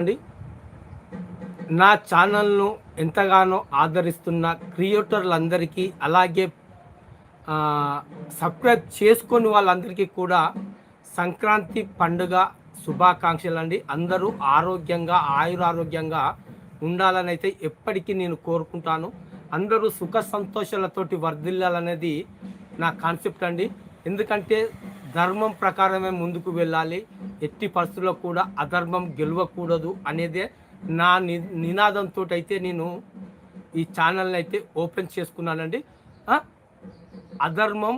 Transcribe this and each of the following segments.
అండి. నా ఛానల్ను ఎంతగానో ఆదరిస్తున్న క్రియేటర్లందరికీ అలాగే సబ్స్క్రైబ్ చేసుకొని వాళ్ళందరికీ కూడా సంక్రాంతి పండుగ శుభాకాంక్షలు అండి అందరూ ఆరోగ్యంగా ఆయురారోగ్యంగా ఉండాలని అయితే ఎప్పటికీ నేను కోరుకుంటాను. అందరూ సుఖ సంతోషాలతోటి వర్ధిల్లాలనేది నా కాన్సెప్ట్ అండి. ఎందుకంటే ధర్మం ప్రకారమే ముందుకు వెళ్ళాలి. ఎట్టి పరిస్థితుల్లో కూడా అధర్మం గెలవకూడదు అనేదే నా ని నినాదంతో అయితే నేను ఈ ఛానల్ని అయితే ఓపెన్ చేసుకున్నానండి. అధర్మం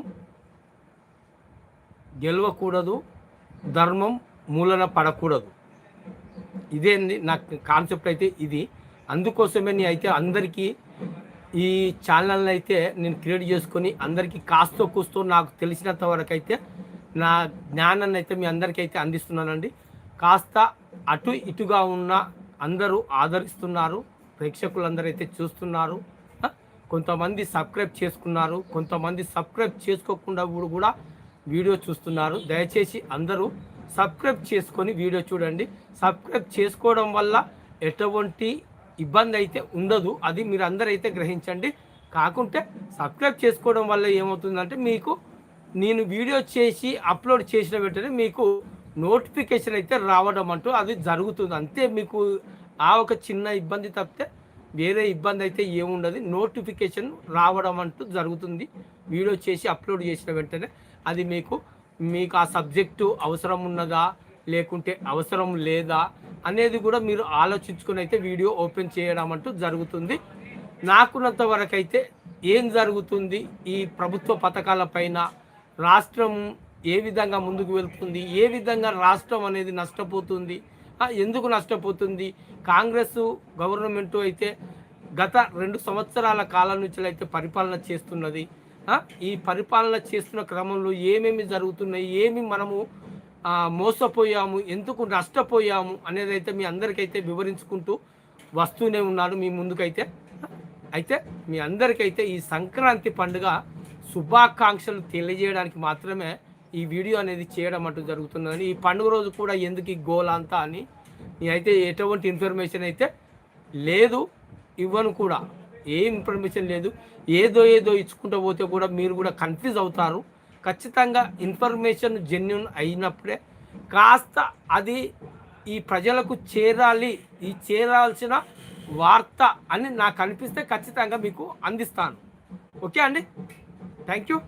గెలవకూడదు ధర్మం మూలన పడకూడదు. ఇదే అండి నా కాన్సెప్ట్ అయితే ఇది. అందుకోసమే నేను అయితే అందరికీ ఈ ఛానల్ని అయితే నేను క్రియేట్ చేసుకొని అందరికీ కాస్తో కూస్తో నాకు తెలిసినంత వరకు అయితే నా జ్ఞానాన్ని అయితే మీ అందరికైతే అందిస్తున్నానండి. కాస్త అటు ఇటుగా ఉన్న అందరూ ఆదరిస్తున్నారు. ప్రేక్షకులందరూ అయితే చూస్తున్నారు కొంతమంది సబ్స్క్రైబ్ చేసుకున్నారు. కొంతమంది సబ్స్క్రైబ్ చేసుకోకుండా కూడా వీడియో చూస్తున్నారు. దయచేసి అందరూ సబ్స్క్రైబ్ చేసుకొని వీడియో చూడండి. సబ్స్క్రైబ్ చేసుకోవడం వల్ల ఎటువంటి ఇబ్బంది అయితే ఉండదు. అది మీరు అందరైతే గ్రహించండి. కాకుంటే సబ్స్క్రైబ్ చేసుకోవడం వల్ల ఏమవుతుందంటే మీకు నేను వీడియో చేసి అప్లోడ్ చేసిన వెంటనే మీకు నోటిఫికేషన్ అయితే రావడం అంటూ అది జరుగుతుంది. అంతే మీకు ఆ ఒక చిన్న ఇబ్బంది తప్పితే వేరే ఇబ్బంది అయితే ఏముండదు. నోటిఫికేషన్ రావడం అంటూ జరుగుతుంది. వీడియో చేసి అప్లోడ్ చేసిన వెంటనే అది మీకు మీకు ఆ సబ్జెక్టు అవసరం ఉన్నదా లేకుంటే అవసరం లేదా అనేది కూడా మీరు ఆలోచించుకొని అయితే వీడియో ఓపెన్ చేయడం అంటూ జరుగుతుంది. నాకున్నంత వరకు అయితే ఏం జరుగుతుంది? ఈ ప్రభుత్వ పథకాల పైన రాష్ట్రం ఏ విధంగా ముందుకు వెళ్తుంది ఏ విధంగా రాష్ట్రం అనేది నష్టపోతుంది ఎందుకు నష్టపోతుంది? కాంగ్రెస్ గవర్నమెంట్ అయితే గత రెండు సంవత్సరాల కాలం నుంచి అయితే పరిపాలన చేస్తున్నది. ఈ పరిపాలన చేస్తున్న క్రమంలో ఏమేమి జరుగుతున్నాయి ఏమి మనము మోసపోయాము ఎందుకు నష్టపోయాము అనేది అయితే మీ అందరికైతే వివరించుకుంటూ వస్తూనే ఉన్నాడు మీ ముందుకైతే. అయితే మీ అందరికైతే ఈ సంక్రాంతి పండుగ శుభాకాంక్షలు తెలియజేయడానికి మాత్రమే ఈ వీడియో అనేది చేయడం అంటూ జరుగుతుందని. ఈ పండుగ రోజు కూడా ఎందుకు ఈ గోల్ అంతా అని నేనైతే ఎటువంటి ఇన్ఫర్మేషన్ అయితే లేదు ఇవ్వను కూడా. ఏ ఇన్ఫర్మేషన్ లేదు. ఏదో ఏదో ఇచ్చుకుంటూ పోతే కూడా మీరు కూడా కన్ఫ్యూజ్ అవుతారు. ఖచ్చితంగా ఇన్ఫర్మేషన్ జెన్యున్ అయినప్పుడే కాస్త అది ఈ ప్రజలకు చేరాలి ఈ చేరాల్సిన వార్త అని నాకు అనిపిస్తే ఖచ్చితంగా మీకు అందిస్తాను. ఓకే అండి? Thank you.